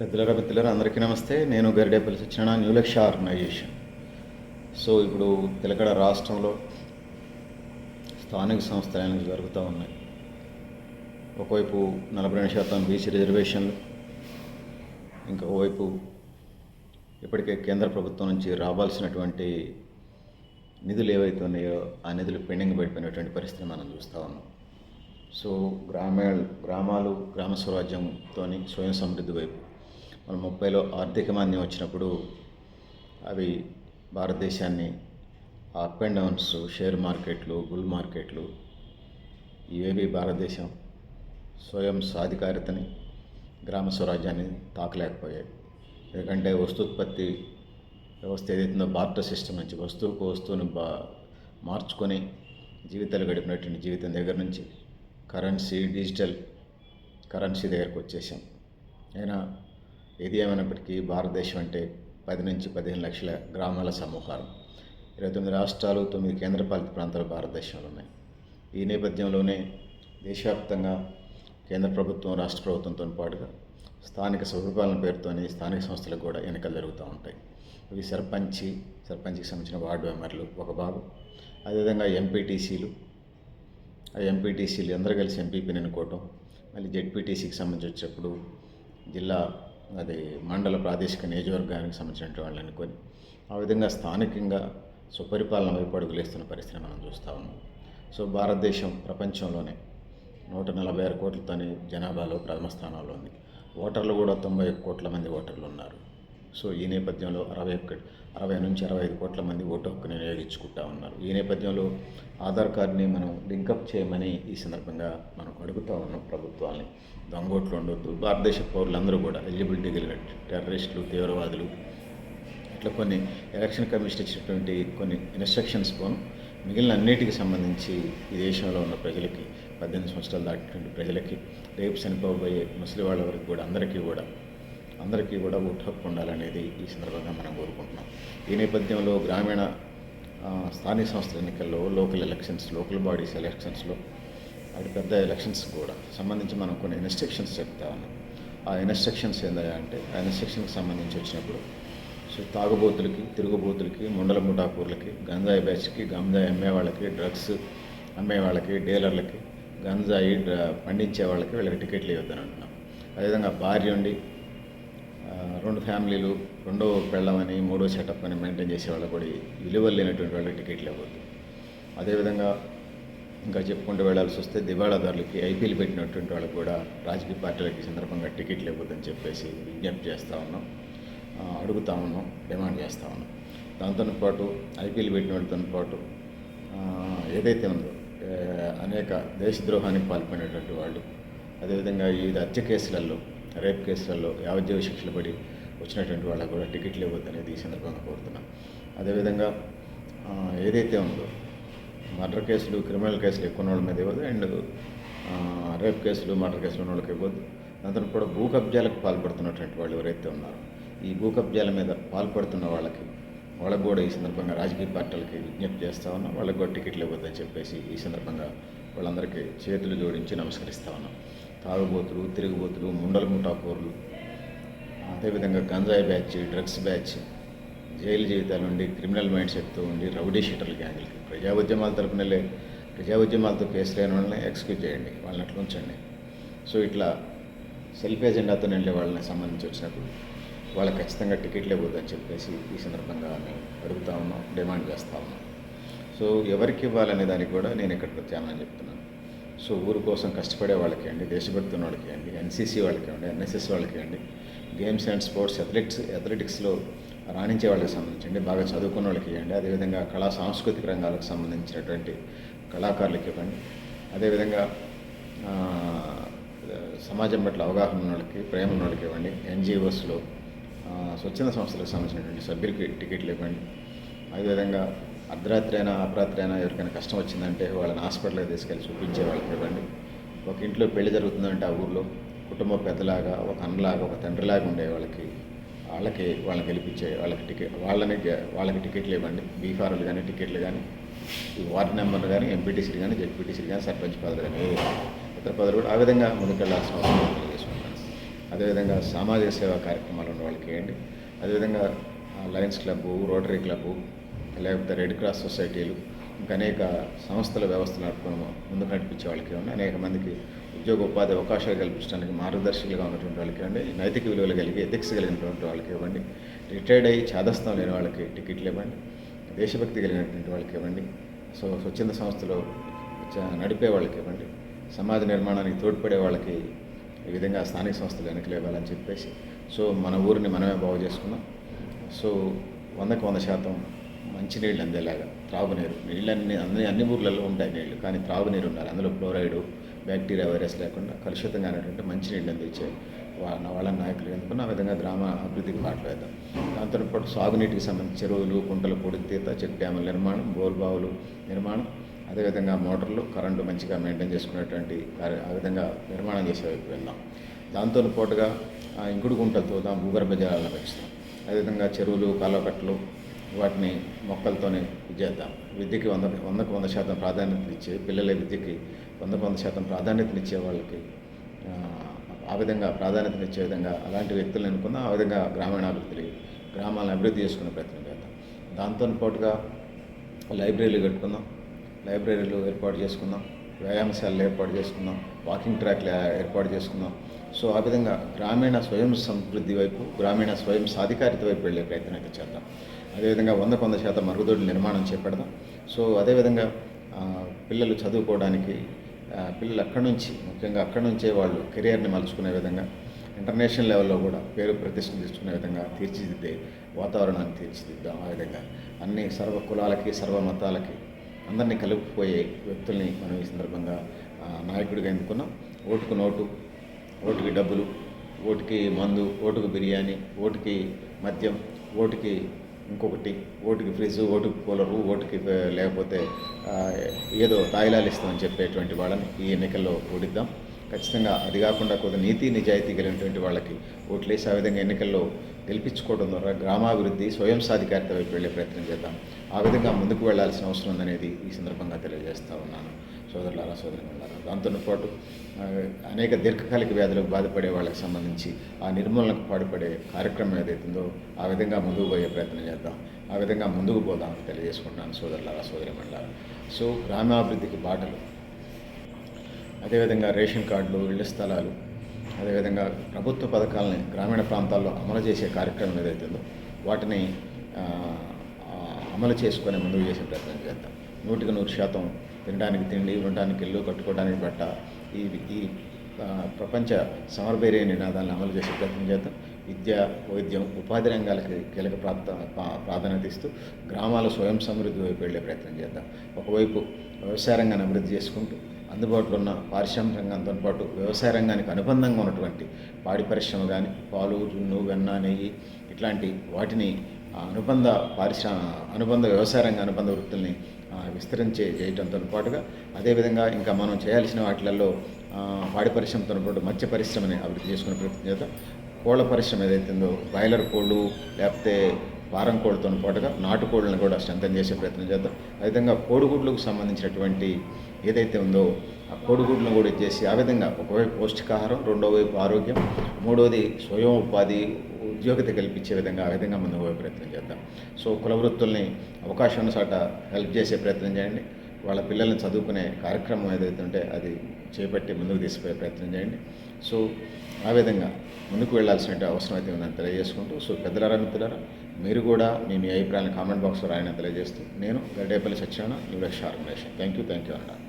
పెద్దలరా పెద్దలరా అందరికీ నమస్తే. నేను గరిడేపల్లి సత్యనారాయణ న్యూ లక్ష ఆర్గనైజేషన్ సో ఇప్పుడు తెలంగాణ రాష్ట్రంలో స్థానిక సంస్థలు జరుగుతూ ఉన్నాయి. ఒకవైపు నలభై రెండు శాతం బీసీ రిజర్వేషన్లు ఇంకోవైపు ఇప్పటికే కేంద్ర ప్రభుత్వం నుంచి రావాల్సినటువంటి నిధులు ఏవైతే ఉన్నాయో ఆ నిధులు పెండింగ్ పడిపోయినటువంటి పరిస్థితిని మనం చూస్తూ ఉన్నాం. సో గ్రామీణ గ్రామాలు గ్రామ స్వరాజ్యంతో స్వయం సమృద్ధి వైపు మన ముప్పైలో ఆర్థిక మాంద్యం వచ్చినప్పుడు అవి భారతదేశాన్ని అప్ అండ్ డౌన్స్ షేర్ మార్కెట్లు బుల్ మార్కెట్లు ఇవేవి భారతదేశం స్వయం సాధికారితని గ్రామ స్వరాజ్యాన్ని తాకలేకపోయాయి. ఎందుకంటే వస్తుత్పత్తి వ్యవస్థ ఏదైతుందో బార్టర్ సిస్టమ్ నుంచి వస్తువుకు వస్తువును బా మార్చుకొని జీవితాలు గడిపినటువంటి జీవితం దగ్గర నుంచి కరెన్సీ డిజిటల్ కరెన్సీ దగ్గరకు వచ్చేసాం. అయినా ఏది ఏమైనప్పటికీ భారతదేశం అంటే పది నుంచి పదిహేను లక్షల గ్రామాల సమూహాలు. ఇరవై తొమ్మిది రాష్ట్రాలు తొమ్మిది కేంద్రపాలిత ప్రాంతాలు భారతదేశంలో ఉన్నాయి ఈ నేపథ్యంలోనే దేశవ్యాప్తంగా కేంద్ర ప్రభుత్వం రాష్ట్ర ప్రభుత్వంతో పాటుగా స్థానిక స్వపరిపాలన పేరుతోని స్థానిక సంస్థలకు కూడా ఎన్నికలు జరుగుతూ ఉంటాయి. ఇవి సర్పంచి సర్పంచ్కి సంబంధించిన వార్డు మెంబర్లు ఒక భాగం అదేవిధంగా ఎంపీటీసీలు. ఆ ఎంపీటీసీలు అందరూ కలిసి ఎంపీపీని ఎన్నుకోవటం మళ్ళీ జెడ్పీటీసీకి సంబంధించి వచ్చినప్పుడు జిల్లా అది మండల ప్రాదేశిక నియోజకవర్గానికి సంబంధించిన వాళ్ళని అనుకొని ఆ విధంగా స్థానికంగా సుపరిపాలన వైపు అడుగులేస్తున్న పరిస్థితిని మనం చూస్తూ ఉన్నాం. సో భారతదేశం ప్రపంచంలోనే నూట నలభై ఆరు కోట్లతోని జనాభాలో ప్రథమ స్థానంలో ఉంది. ఓటర్లు కూడా తొంభై ఒక్క కోట్ల మంది ఓటర్లు ఉన్నారు. సో ఈ నేపథ్యంలో అరవై ఒకటి అరవై నుంచి అరవై ఐదు కోట్ల మంది ఓటు హక్కుని వినియోగించుకుంటా ఉన్నారు. ఈ నేపథ్యంలో ఆధార్ కార్డుని మనం లింకప్ చేయమని ఈ సందర్భంగా మనం అడుగుతూ ఉన్నాం ప్రభుత్వాన్ని దొంగోట్లు ఉండొద్దు. భారతదేశ పౌరులందరూ కూడా ఎలిజిబిలిటీ కలిగిన టెర్రరిస్టులు తీవ్రవాదులు ఇట్లా కొన్ని ఎలక్షన్ కమిషన్ ఇచ్చినటువంటి కొన్ని ఇన్స్ట్రక్షన్స్ పోను. మిగిలిన అన్నిటికి సంబంధించి ఈ దేశంలో ఉన్న ప్రజలకి పద్దెనిమిది సంవత్సరాలు దాటినటువంటి ప్రజలకి రేపు చనిపోబోయే ముసలి వాళ్ళ వరకు కూడా అందరికీ కూడా అందరికీ కూడా ఓటు హక్కు ఉండాలనేది ఈ సందర్భంగా మనం కోరుకుంటున్నాం. ఈ నేపథ్యంలో గ్రామీణ స్థానిక సంస్థల ఎన్నికల్లో లోకల్ ఎలక్షన్స్ లోకల్ బాడీస్ ఎలక్షన్స్లో అటు పెద్ద ఎలక్షన్స్ కూడా సంబంధించి మనం కొన్ని ఇన్స్ట్రక్షన్స్ చెప్తా ఉన్నాం. ఆ ఇన్స్ట్రక్షన్స్ ఏందా అంటే ఆ ఇన్స్ట్రక్షన్కి సంబంధించి వచ్చినప్పుడు సో తాగుబోతులకి తిరుగుబోతులకి ముండల ముఠాకూర్లకి గంజాయి బ్యాచ్కి గంజాయి అమ్మే వాళ్ళకి డ్రగ్స్ అమ్మే వాళ్ళకి డీలర్లకి గంజాయి డ్ర- పండించే వాళ్ళకి వీళ్ళకి టికెట్లు ఇవ్వద్దని అంటున్నాం. అదేవిధంగా భార్య ఉండి రెండు ఫ్యామిలీలు రెండో పెళ్ళమని మూడో సెటప్ అని మెయింటైన్ చేసే వాళ్ళకి కూడా విలువలు లేనటువంటి వాళ్ళకి టికెట్లు ఇవ్వద్దు. అదేవిధంగా ఇంకా చెప్పుకుంటూ వెళ్ళాల్సి వస్తే దివాళాదారులకి ఐపీఎల్ పెట్టినటువంటి వాళ్ళకి కూడా రాజకీయ పార్టీలకి సందర్భంగా టికెట్లు ఇవ్వద్దని చెప్పేసి విజ్ఞప్తి చేస్తూ ఉన్నాం. అడుగుతా ఉన్నాం డిమాండ్ చేస్తూ ఉన్నాం. దాంతో పాటు ఐపీఎల్ పెట్టిన వాళ్ళతో పాటు ఏదైతే ఉందో అనేక దేశద్రోహానికి పాల్పడినటువంటి వాళ్ళు అదేవిధంగా వివిధ హత్య కేసులలో రేప్ కేసులలో యావజ్జీవ శిక్షలు పడి వచ్చినటువంటి వాళ్ళకు కూడా టికెట్లు ఇవ్వద్దనేది ఈ సందర్భంగా కోరుతున్నాం. అదేవిధంగా ఏదైతే ఉందో మర్డర్ కేసులు క్రిమినల్ కేసులు ఎక్కువ వాళ్ళ మీద ఇవ్వదు అండ్ రేప్ కేసులు మర్డర్ కేసులు ఉన్న వాళ్ళకి ఇవ్వద్దు. దాంతో కూడా భూ కబ్జాలకు పాల్పడుతున్నటువంటి వాళ్ళు ఎవరైతే ఉన్నారో ఈ భూ కబ్జాల మీద పాల్పడుతున్న వాళ్ళకి వాళ్ళకు కూడా ఈ సందర్భంగా రాజకీయ పార్టీలకి విజ్ఞప్తి చేస్తా ఉన్నాం వాళ్ళకి కూడా టికెట్లు ఇవ్వద్దని చెప్పేసి ఈ సందర్భంగా వాళ్ళందరికీ చేతులు జోడించి నమస్కరిస్తా ఉన్నాం. తాగుబోతులు తిరుగుబోతులు ముండల ముఠాకోర్లు అదేవిధంగా గంజాయి బ్యాచ్ డ్రగ్స్ బ్యాచ్ జైలు జీవితాల నుండి క్రిమినల్ మైండ్ సెట్తో ఉండి రౌడీ షీటర్ల గ్యాంగులకి. ప్రజా ఉద్యమాల తరపున ప్రజా ఉద్యమాలతో కేసు లేని వాళ్ళని ఎక్స్క్యూజ్ చేయండి వాళ్ళని అట్లా ఉంచండి. సో ఇట్లా సెల్ఫ్ ఎజెండాతో వెళ్ళే వాళ్ళని సంబంధించి వచ్చినప్పుడు వాళ్ళకి ఖచ్చితంగా టికెట్లు ఇవ్వద్దని చెప్పేసి ఈ సందర్భంగా మేము అడుగుతా ఉన్నాం డిమాండ్ చేస్తా ఉన్నాం. సో ఎవరికి ఇవ్వాలనే దానికి కూడా నేను ఇక్కడ ప్రత్యామ్నాయం చెప్తున్నాను. సో ఊరు కోసం కష్టపడే వాళ్ళకి అండి దేశభక్తి ఉన్న వాళ్ళకి అండి ఎన్సీసీ వాళ్ళకి అండి ఎన్ఎస్ఎస్ వాళ్ళకి అండి గేమ్స్ అండ్ స్పోర్ట్స్ అథ్లెటిక్స్ అథ్లెటిక్స్లో రాణించే వాళ్ళకి సంబంధించండి బాగా చదువుకున్న వాళ్ళకి ఇవ్వండి అదేవిధంగా కళా సాంస్కృతిక రంగాలకు సంబంధించినటువంటి కళాకారులకి ఇవ్వండి. అదేవిధంగా సమాజం పట్ల అవగాహన ఉన్న వాళ్ళకి ప్రేమ ఉన్న వాళ్ళకి ఇవ్వండి. ఎన్జిఓస్లో స్వచ్ఛంద సంస్థలకు సంబంధించినటువంటి సభ్యులకి టికెట్లు ఇవ్వండి. అదేవిధంగా అర్ధరాత్రి అయినా అపరాత్రి అయినా ఎవరికైనా కష్టం వచ్చిందంటే వాళ్ళని హాస్పిటల్కి తీసుకెళ్ళి చూపించే వాళ్ళకి ఇవ్వండి. ఒక ఇంట్లో పెళ్ళి జరుగుతుందంటే ఆ ఊర్లో కుటుంబ పెద్దలాగా ఒక అన్నలాగా ఒక తండ్రిలాగా ఉండే వాళ్ళకి వాళ్ళకి వాళ్ళని గెలిపించే వాళ్ళకి టికెట్ వాళ్ళని వాళ్ళకి టికెట్లు ఇవ్వండి. బీఫార్లు కానీ టికెట్లు కానీ ఈ వార్డు నెంబర్లు కానీ ఎంపీటీసీలు కానీ జెడ్పీటీసీలు కానీ సర్పంచ్ పదవులు కానీ ఇతర పదవులు కూడా ఆ విధంగా ముందుకెళ్ళాల్సిన అవసరం తెలియజేసుకుంటాను అదేవిధంగా సామాజిక సేవా కార్యక్రమాలు ఉన్న వాళ్ళకి వేయండి అదేవిధంగా లయన్స్ క్లబ్బు రోటరీ క్లబ్బు లేకపోతే రెడ్ క్రాస్ సొసైటీలు ఇంకా అనేక సంస్థల వ్యవస్థలు నడుపుకుని ముందుకు నడిపించే వాళ్ళకి ఇవ్వండి అనేక మందికి ఉద్యోగ ఉపాధి అవకాశాలు కల్పించడానికి మార్గదర్శకులుగా ఉన్నటువంటి వాళ్ళకి ఇవ్వండి నైతిక విలువలు కలిగి ఎథిక్స్ కలిగినటువంటి వాళ్ళకి ఇవ్వండి. రిటైర్డ్ అయ్యి చాదస్తం లేని వాళ్ళకి టికెట్లు ఇవ్వండి. దేశభక్తి కలిగినటువంటి వాళ్ళకి ఇవ్వండి. సో స్వచ్ఛంద సంస్థలు నడిపే వాళ్ళకి ఇవ్వండి. సమాజ నిర్మాణానికి తోడ్పడే వాళ్ళకి ఈ విధంగా స్థానిక సంస్థలు వెనకలు ఇవ్వాలని చెప్పేసి సో మన ఊరిని మనమే బాగు చేసుకున్నాం సో వందకు వంద శాతం మంచినీళ్ళు అందేలాగా త్రాగునీరు. నీళ్ళన్ని అన్ని అన్ని ఊర్లలో ఉంటాయి నీళ్ళు కానీ త్రాగునీరు ఉండాలి. అందులో క్లోరైడ్ బ్యాక్టీరియా వైరస్ లేకుండా కలుషితంగా అనేటువంటి మంచినీళ్ళు అందించే వాళ్ళ వాళ్ళ నాయకులు ఎందుకున్న ఆ విధంగా గ్రామ అభివృద్ధికి మాట్లాడదాం దాంతో పాటు సాగునీటికి సంబంధించి చెరువులు కుంటలు పొడితీత చెక్ డ్యాముల నిర్మాణం బోర్ బావులు నిర్మాణం అదేవిధంగా మోటార్లు కరెంటు మంచిగా మెయింటైన్ చేసుకునేటువంటి ఆ విధంగా నిర్మాణం చేసే వైపు వెళ్దాం. దాంతో పాటుగా ఆ, ఇంకుడు గుంటలతో తోదాం భూగర్భ జలాలను పెంచుతాం అదేవిధంగా చెరువులు కాలువకట్టలు వాటిని మొక్కలతోనే చేద్దాం. విద్యకి వంద వందకు వంద శాతం ప్రాధాన్యత ఇచ్చే పిల్లల విద్యకి వందకు వంద శాతం ప్రాధాన్యతనిచ్చే వాళ్ళకి ఆ, విధంగా ప్రాధాన్యతనిచ్చే విధంగా అలాంటి వ్యక్తులను ఎన్నుకుందాం. ఆ విధంగా గ్రామీణాభివృద్ధి గ్రామాలను అభివృద్ధి చేసుకునే ప్రయత్నం చేద్దాం. దాంతో పాటుగా లైబ్రరీలు కట్టుకుందాం. లైబ్రరీలు ఏర్పాటు చేసుకుందాం. వ్యాయామశాలలు ఏర్పాటు చేసుకుందాం. వాకింగ్ ట్రాక్లు ఏర్పాటు చేసుకుందాం. సో ఆ విధంగా గ్రామీణ స్వయం సమృద్ధి వైపు గ్రామీణ స్వయం సాధికారిత వైపు వెళ్ళే ప్రయత్నం అయితే చేద్దాం. అదేవిధంగా వంద వంద శాతం మరుగుదొడ్డి నిర్మాణం చేపడదాం సో అదేవిధంగా పిల్లలు చదువుకోవడానికి పిల్లలు అక్కడి నుంచి ముఖ్యంగా అక్కడి నుంచే వాళ్ళు కెరియర్ని మలుచుకునే విధంగా ఇంటర్నేషనల్ లెవెల్లో కూడా పేరు ప్రతిష్టలు తీసుకునే విధంగా తీర్చిదిద్దే వాతావరణాన్ని తీర్చిదిద్దాం. ఆ విధంగా అన్ని సర్వ కులాలకి సర్వ మతాలకి అందరినీ కలిపిపోయే వ్యక్తుల్ని మనం ఈ సందర్భంగా నాయకుడిగా ఎన్నుకున్నాం. ఓటుకు నోటు ఓటుకి డబ్బులు ఓటుకి మందు ఓటుకు బిర్యానీ ఓటుకి మద్యం ఓటుకి ఇంకొకటి ఓటుకి ఫ్రిడ్జ్ ఓటుకి కూలరు ఓటుకి లేకపోతే ఏదో తాయిలాలు ఇస్తామని చెప్పేటువంటి వాళ్ళని ఈ ఎన్నికల్లో ఓడిద్దాం. ఖచ్చితంగా అది కాకుండా కొంత నీతి నిజాయితీ కలిగినటువంటి వాళ్ళకి ఓట్లేసి ఆ విధంగా ఎన్నికల్లో గెలిపించుకోవడం ద్వారా గ్రామాభివృద్ధి స్వయం సాధికారిత వైపు వెళ్ళే ప్రయత్నం చేద్దాం. ఆ విధంగా ముందుకు వెళ్ళాల్సిన అవసరం ఉందనేది ఈ సందర్భంగా తెలియజేస్తా ఉన్నాను. సోదరులారా సోదరులారా దాంతో పాటు అనేక దీర్ఘకాలిక వ్యాధులకు బాధపడే వాళ్ళకి సంబంధించి ఆ నిర్మూలనకు పాటుపడే కార్యక్రమం ఏదైతుందో ఆ విధంగా ముందుకు పోయే ప్రయత్నం చేద్దాం. ఆ విధంగా ముందుకు పోదామని తెలియజేసుకుంటున్నాను సోదరులారా సోదరి సో గ్రామాభివృద్ధికి బాటలు. అదేవిధంగా రేషన్ కార్డులు ఇళ్ళ స్థలాలు అదేవిధంగా ప్రభుత్వ పథకాలని గ్రామీణ ప్రాంతాల్లో అమలు చేసే కార్యక్రమం ఏదైతుందో వాటిని అమలు చేసుకొని ముందుకు చేసే ప్రయత్నం చేద్దాం. నూటికి నూరు శాతం తినడానికి తిండి ఉండడానికి ఇల్లు కట్టుకోవడానికి బట్ట ఈ ఈ ప్రపంచ సమర్బేరే నినాదాలను అమలు చేసే ప్రయత్నం చేద్దాం. విద్య వైద్యం ఉపాధి రంగాలకి కీలక ప్రాప్త పా- ప్రాధాన్యత ఇస్తూ గ్రామాల స్వయం సమృద్ధి వైపు వెళ్ళే ప్రయత్నం చేద్దాం. ఒకవైపు వ్యవసాయ రంగాన్ని అభివృద్ధి చేసుకుంటూ అందుబాటులో ఉన్న పారిశ్రామిక రంగంతో పాటు వ్యవసాయ రంగానికి అనుబంధంగా ఉన్నటువంటి పాడి పరిశ్రమ కానీ పాలు జున్ను వెన్న నెయ్యి ఇట్లాంటి వాటిని అనుబంధ పారిశ్రా అనుబంధ వ్యవసాయ రంగ అనుబంధ వృత్తుల్ని విస్తరించే చేయడంతో పాటుగా అదేవిధంగా ఇంకా మనం చేయాల్సిన వాటిలలో పాడి పరిశ్రమతో పాటు మత్స్య పరిశ్రమని అభివృద్ధి చేసుకునే ప్రయత్నం చేద్దాం. కోళ్ళ పరిశ్రమ ఏదైతుందో బాయిలర్ కోళ్ళు లేకపోతే వారం కోళ్ళతో పాటుగా నాటుకోళ్ళను కూడా స్ట్రెంథన్ చేసే ప్రయత్నం చేద్దాం. అదేవిధంగా కోడిగుడ్లకు సంబంధించినటువంటి ఏదైతే ఉందో ఆ కోడిగుడ్లను కూడా చేసి ఆ విధంగా ఒకవైపు పౌష్టికాహారం రెండో వైపు ఆరోగ్యం మూడోది స్వయం ఉపాధి ఉద్యోగత కల్పించే విధంగా ఆ విధంగా ముందుకు పోయే ప్రయత్నం చేద్దాం. సో కుల వృత్తుల్ని అవకాశం ఉన్న చోట హెల్ప్ చేసే ప్రయత్నం చేయండి. వాళ్ళ పిల్లల్ని చదువుకునే కార్యక్రమం ఏదైతే ఉంటే అది చేపట్టి ముందుకు తీసుకుపోయే ప్రయత్నం చేయండి. సో ఆ విధంగా ముందుకు వెళ్ళాల్సిన అవసరం అయితే ఉందని తెలియజేసుకుంటూ సో పెద్దలారా మిత్రులారా మీరు కూడా మీ మీ అభిప్రాయాలను కామెంట్ బాక్స్లో రాయని తెలియజేస్తూ నేను Gaddepalli Satyanarayana Newdex organisation thank you thank you అన్నాను